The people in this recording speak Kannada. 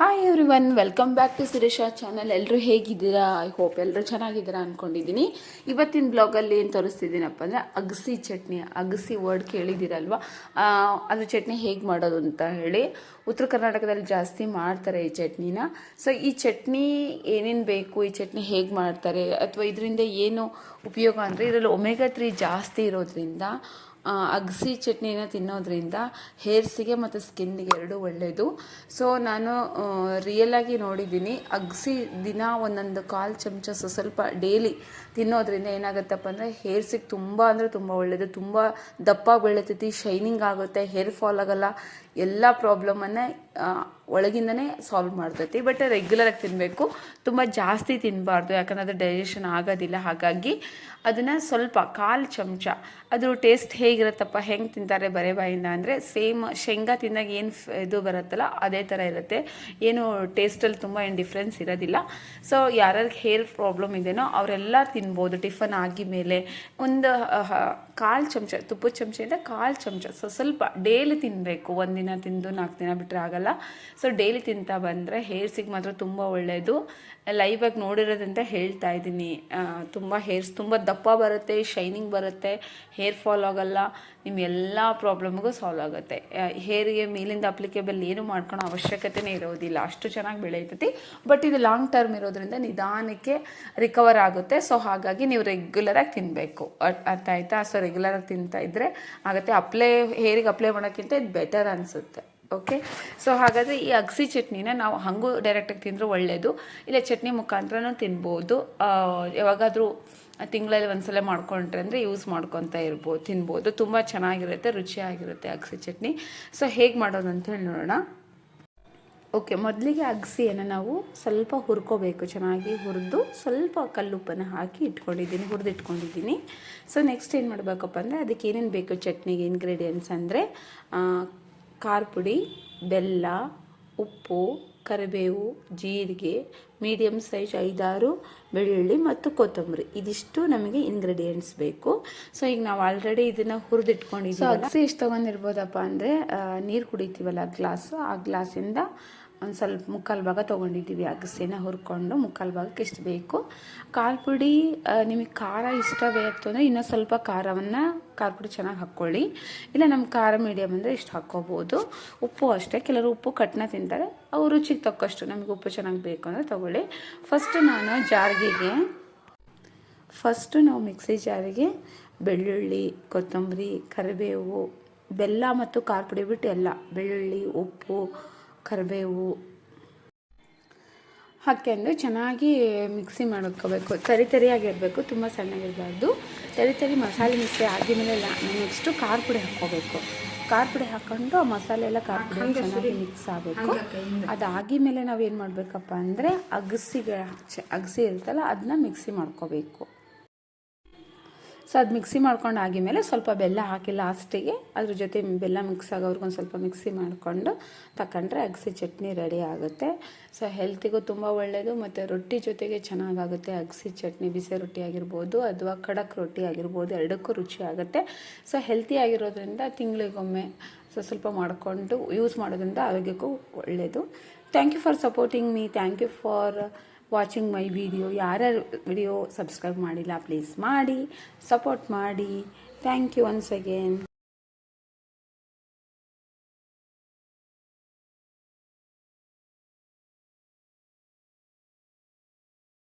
Hi everyone welcome back to Suresha channel ಎಲ್ಲರೂ ಹೇಗಿದ್ದೀರಾ? ಐ ಹೋಪ್ ಎಲ್ಲರೂ ಚೆನ್ನಾಗಿದ್ದೀರಾ ಅಂದ್ಕೊಂಡಿದ್ದೀನಿ ಇವತ್ತಿನ ಬ್ಲಾಗಲ್ಲಿ ಏನು ತೋರಿಸ್ತಿದ್ದೀನಪ್ಪ ಅಂದರೆ ಅಗಸಿ ಚಟ್ನಿ, ಅಗಸಿ ವರ್ಡ್ ಕೇಳಿದ್ದೀರಲ್ವ? ಅದು ಚಟ್ನಿ ಹೇಗೆ ಮಾಡೋದು ಅಂತ ಹೇಳಿ. ಉತ್ತರ ಕರ್ನಾಟಕದಲ್ಲಿ ಜಾಸ್ತಿ ಮಾಡ್ತಾರೆ ಈ ಚಟ್ನಿನ. ಸೊ ಈ ಚಟ್ನಿ ಏನೇನು ಬೇಕು, ಈ ಚಟ್ನಿ ಹೇಗೆ ಮಾಡ್ತಾರೆ, ಅಥವಾ ಇದರಿಂದ ಏನು ಉಪಯೋಗ ಅಂದರೆ ಇದರಲ್ಲಿ ಒಮೆಗಾ ತ್ರೀ ಜಾಸ್ತಿ ಇರೋದ್ರಿಂದ ಅಗಸಿ ಚಟ್ನಿನ ತಿನ್ನೋದ್ರಿಂದ ಹೇರ್ಸಿಗೆ ಮತ್ತು ಸ್ಕಿನ್ನಿಗೆ ಎರಡೂ ಒಳ್ಳೆಯದು ಸೊ ನಾನು ರಿಯಲಾಗಿ ನೋಡಿದ್ದೀನಿ. ಅಗಸಿ ದಿನ ಒಂದೊಂದು ಕಾಲು ಚಮಚ ಸ್ವ- ಸ್ವಲ್ಪ ಡೈಲಿ ತಿನ್ನೋದ್ರಿಂದ ಏನಾಗುತ್ತಪ್ಪ ಅಂದರೆ ಹೇರ್ಸಿಗೆ ತುಂಬ ಅಂದರೆ ತುಂಬ ಒಳ್ಳೆಯದು ತುಂಬ ದಪ್ಪ ಬೆಳಿತೈತಿ ಶೈನಿಂಗ್ ಆಗುತ್ತೆ ಹೇರ್ ಫಾಲ್ ಆಗಲ್ಲ, ಎಲ್ಲ ಪ್ರಾಬ್ಲಮನ್ನೇ ಒಳಗಿಂದನೇ ಸಾಲ್ವ್ ಮಾಡ್ತೈತಿ. ಬಟ್ ರೆಗ್ಯುಲರಾಗಿ ತಿನ್ನಬೇಕು ತುಂಬ ಜಾಸ್ತಿ ತಿನ್ನಬಾರ್ದು ಯಾಕಂದರೆ ಅದು ಡೈಜೆಷನ್ ಆಗೋದಿಲ್ಲ. ಹಾಗಾಗಿ ಅದನ್ನು ಸ್ವಲ್ಪ ಕಾಲು ಚಮಚ. ಅದ್ರ ಟೇಸ್ಟ್ ಹೇಗಿರುತ್ತಪ್ಪ? ಹೆಂಗೆ ತಿಂತಾರೆ ಬರೆ ಬಾಯಿಂದ ಅಂದರೆ ಸೇಮ್ ಶೇಂಗಾ ತಿಂದಾಗ ಏನು ಇದು ಬರುತ್ತಲ್ಲ, ಅದೇ ಥರ ಇರುತ್ತೆ. ಏನು ಟೇಸ್ಟಲ್ಲಿ ತುಂಬ ಏನು ಡಿಫ್ರೆನ್ಸ್ ಇರೋದಿಲ್ಲ. ಸೊ ಯಾರ್ಯಾರಿಗೆ ಹೇರ್ ಪ್ರಾಬ್ಲಮ್ ಇದೆಯೋ ಅವರೆಲ್ಲ ತಿನ್ಬೋದು. ಟಿಫನ್ ಆಗಿ ಮೇಲೆ ಒಂದು ಕಾಲು ಚಮಚ, ತುಪ್ಪದ ಚಮಚದಿಂದ ಕಾಲು ಚಮಚ. ಸೊ ಸ್ವಲ್ಪ ಡೇಲಿ ತಿನ್ನಬೇಕು ಒಂದಿನ ತಿಂದು ನಾಲ್ಕು ದಿನ ಬಿಟ್ಟರೆ ಆಗಲ್ಲ. ಸೊ ಡೈಲಿ ತಿಂತಾ ಬಂದರೆ ಹೇರ್ಸಿಗೆ ಮಾತ್ರ ತುಂಬ ಒಳ್ಳೆಯದು ಲೈವಾಗಿ ನೋಡಿರೋದಂತ ಹೇಳ್ತಾ ಇದ್ದೀನಿ. ತುಂಬ ಹೇರ್ಸ್ ತುಂಬ ದಪ್ಪ ಬರುತ್ತೆ ಶೈನಿಂಗ್ ಬರುತ್ತೆ ಹೇರ್ ಫಾಲ್ ಆಗೋಲ್ಲ ನಿಮ್ಮ ಎಲ್ಲ ಪ್ರಾಬ್ಲಮ್ಗೂ ಸಾಲ್ವ್ ಆಗುತ್ತೆ. ಹೇರಿಗೆ ಮೇಲಿಂದ ಅಪ್ಲಿಕೇಬಲ್ ಏನು ಮಾಡ್ಕೊಳೋ ಅವಶ್ಯಕತೆನೇ ಇರೋದಿಲ್ಲ. ಅಷ್ಟು ಚೆನ್ನಾಗಿ ಬೆಳೆಯುತ್ತೆ. ಬಟ್ ಇದು ಲಾಂಗ್ ಟರ್ಮ್ ಇರೋದ್ರಿಂದ ನಿಧಾನಕ್ಕೆ ರಿಕವರ್ ಆಗುತ್ತೆ. ಸೊ ಹಾಗಾಗಿ ನೀವು ರೆಗ್ಯುಲರಾಗಿ ತಿನ್ನಬೇಕು ಅರ್ಥ ಆಯಿತಾ? ಸೊ ರೆಗ್ಯುಲರಾಗಿ ತಿಂತಾ ಇದ್ದರೆ ಆಗುತ್ತೆ. ಅಪ್ಲೈ ಹೇರಿಗೆ ಅಪ್ಲೈ ಮಾಡೋಕ್ಕಿಂತ ಇದು ಬೆಟರ್ ಅನಿಸುತ್ತೆ. ಓಕೆ ಸೊ ಹಾಗಾದರೆ ಈ ಅಗಸಿ ಚಟ್ನಿನ ನಾವು ಹಾಗೂ ಡೈರೆಕ್ಟಾಗಿ ತಿಂದರೆ ಒಳ್ಳೆಯದು ಇಲ್ಲ, ಚಟ್ನಿ ಮುಖಾಂತರನೂ ತಿನ್ಬೋದು. ಯಾವಾಗಾದರೂ ತಿಂಗಳಲ್ಲಿ ಒಂದು ಸಲ ಮಾಡ್ಕೊಂಡ್ರೆ ಅಂದರೆ ಯೂಸ್ ಮಾಡ್ಕೊತಾ ಇರ್ಬೋದು ತಿನ್ಬೋದು. ತುಂಬ ಚೆನ್ನಾಗಿರುತ್ತೆ, ರುಚಿಯಾಗಿರುತ್ತೆ ಅಗಸಿ ಚಟ್ನಿ. ಸೊ ಹೇಗೆ ಮಾಡೋದು ಅಂತ ಹೇಳಿ ನೋಡೋಣ. ಓಕೆ ಮೊದಲಿಗೆ ಅಗಸಿಯನ್ನು ನಾವು ಸ್ವಲ್ಪ ಹುರ್ಕೋಬೇಕು. ಚೆನ್ನಾಗಿ ಹುರಿದು ಸ್ವಲ್ಪ ಕಲ್ಲುಪ್ಪನ್ನು ಹಾಕಿ ಇಟ್ಕೊಂಡಿದ್ದೀನಿ ಹುರಿದು ಇಟ್ಕೊಂಡಿದ್ದೀನಿ ಸೊ ನೆಕ್ಸ್ಟ್ ಏನು ಮಾಡಬೇಕಪ್ಪ ಅಂದರೆ ಅದಕ್ಕೆ ಏನೇನು ಬೇಕು ಚಟ್ನಿಗೆ ಇಂಗ್ರೀಡಿಯೆಂಟ್ಸ್ ಅಂದರೆ ಖಾರ ಪುಡಿ ಬೆಲ್ಲ, ಉಪ್ಪು, ಕರಿಬೇವು, ಜೀರಿಗೆ ಮೀಡಿಯಮ್ ಸೈಜ್ ಐದಾರು, ಬೆಳ್ಳುಳ್ಳಿ ಮತ್ತು ಕೊತ್ತಂಬರಿ. ಇದಿಷ್ಟು ನಮಗೆ ಇಂಗ್ರೀಡಿಯೆಂಟ್ಸ್ ಬೇಕು. ಸೊ ಈಗ ನಾವು ಆಲ್ರೆಡಿ ಇದನ್ನು ಹುರಿದಿಟ್ಕೊಂಡಿದ್ದೀವಿ ಅಗಸಿ ಎಷ್ಟು ತೊಗೊಂಡಿರ್ಬೋದಪ್ಪ ಅಂದರೆ ನೀರು ಕುಡಿತೀವಲ್ಲ ಗ್ಲಾಸು, ಆ ಗ್ಲಾಸಿಂದ ಒಂದು ಸ್ವಲ್ಪ ಮುಕ್ಕಾಲು ಭಾಗ ತೊಗೊಂಡಿದ್ದೀವಿ, ಅಗಸೆನ ಹುರ್ಕೊಂಡು ಮುಕ್ಕಾಲು ಭಾಗಕ್ಕೆ ಎಷ್ಟು ಬೇಕು. ಖಾರ ಪುಡಿ ನಿಮಗೆ ಖಾರ ಇಷ್ಟ ಬೇಕು ಅಂದರೆ ಇನ್ನೂ ಸ್ವಲ್ಪ ಖಾರವನ್ನು ಖಾರ ಪುಡಿ ಚೆನ್ನಾಗಿ ಹಾಕ್ಕೊಳ್ಳಿ. ಇಲ್ಲ ನಮ್ಮ ಖಾರ ಮೀಡಿಯಮ್ ಅಂದರೆ ಇಷ್ಟು ಹಾಕ್ಕೋಬೋದು. ಉಪ್ಪು ಅಷ್ಟೇ, ಕೆಲವರು ಉಪ್ಪು ಕಟ್ನ ತಿಂತಾರೆ, ಅವು ರುಚಿಗೆ ತಕ್ಕಷ್ಟು ನಮಗೆ ಉಪ್ಪು ಚೆನ್ನಾಗಿ ಬೇಕು ಅಂದರೆ ತೊಗೊಳ್ಳಿ. ಫಸ್ಟು ನಾನು ಜಾರಿಗೆಗೆ ಫಸ್ಟು ನಾವು ಮಿಕ್ಸಿ ಜಾರಿಗೆ ಬೆಳ್ಳುಳ್ಳಿ, ಕೊತ್ತಂಬರಿ, ಕರಿಬೇವು, ಬೆಲ್ಲ ಮತ್ತು ಖಾರ ಪುಡಿ ಬಿಟ್ಟು ಎಲ್ಲ, ಬೆಳ್ಳುಳ್ಳಿ, ಉಪ್ಪು ಕರಿಬೇವು. ಹಾಕ್ಕೊಂಡು ಚೆನ್ನಾಗಿ ಮಿಕ್ಸಿ ಮಾಡ್ಕೋಬೇಕು. ತರಿ ತರಿಯಾಗಿರಬೇಕು ತುಂಬ ಸಣ್ಣಗಿರಬಾರ್ದು. ತರಿ ತರಿ ಮಸಾಲೆ ಮಿಕ್ಸಿ ಆಗಿದ್ಮೇಲೆ ನೆಕ್ಸ್ಟು ಖಾರ ಪುಡಿ ಹಾಕ್ಕೋಬೇಕು. ಖಾರ ಪುಡಿ ಹಾಕ್ಕೊಂಡು ಆ ಮಸಾಲೆ ಎಲ್ಲ ಖಾರ ಪುಡಿ ಚೆನ್ನಾಗಿ ಮಿಕ್ಸ್ ಆಗಬೇಕು. ಅದಾಗಿದ್ಮೇಲೆ ನಾವು ಏನು ಮಾಡಬೇಕಪ್ಪ ಅಂದರೆ ಅಗಸಿಗೆ ಅಗಸಿ ಇರ್ತಲ್ಲ ಅದನ್ನ ಮಿಕ್ಸಿ ಮಾಡ್ಕೋಬೇಕು. ಸೊ ಅದು ಮಿಕ್ಸಿ ಮಾಡ್ಕೊಂಡು ಆಗಿದ್ಮೇಲೆ ಸ್ವಲ್ಪ ಬೆಲ್ಲ ಹಾಕಿ ಲಾಸ್ಟಿಗೆ ಅದ್ರ ಜೊತೆ ಬೆಲ್ಲ ಮಿಕ್ಸ್ ಆಗೋರ್ಗೊಂದು ಸ್ವಲ್ಪ ಮಿಕ್ಸಿ ಮಾಡಿಕೊಂಡು ತಕೊಂಡ್ರೆ ಅಗಸೆ ಚಟ್ನಿ ರೆಡಿ ಆಗುತ್ತೆ. ಸೊ ಹೆಲ್ತಿಗೂ ತುಂಬ ಒಳ್ಳೆಯದು ಮತ್ತು ರೊಟ್ಟಿ ಜೊತೆಗೆ ಚೆನ್ನಾಗಾಗುತ್ತೆ ಅಗಸೆ ಚಟ್ನಿ. ಬಿಸಿ ರೊಟ್ಟಿ ಆಗಿರ್ಬೋದು ಅಥವಾ ಖಡಕ್ ರೊಟ್ಟಿ ಆಗಿರ್ಬೋದು ಎರಡಕ್ಕೂ ರುಚಿ ಆಗುತ್ತೆ. ಸೊ ಹೆಲ್ತಿ ಆಗಿರೋದ್ರಿಂದ ತಿಂಗಳಿಗೊಮ್ಮೆ ಸೊ ಸ್ವಲ್ಪ ಮಾಡಿಕೊಂಡು ಯೂಸ್ ಮಾಡೋದ್ರಿಂದ ಆರೋಗ್ಯಕ್ಕೂ ಒಳ್ಳೆಯದು thank you for supporting me thank you for watching my video, ಯಾರ್ಯಾರು ವಿಡಿಯೋ ಸಬ್ಸ್ಕ್ರೈಬ್ ಮಾಡಿಲ್ಲ ಪ್ಲೀಸ್ ಮಾಡಿ ಸಪೋರ್ಟ್ ಮಾಡಿ. Thank you once again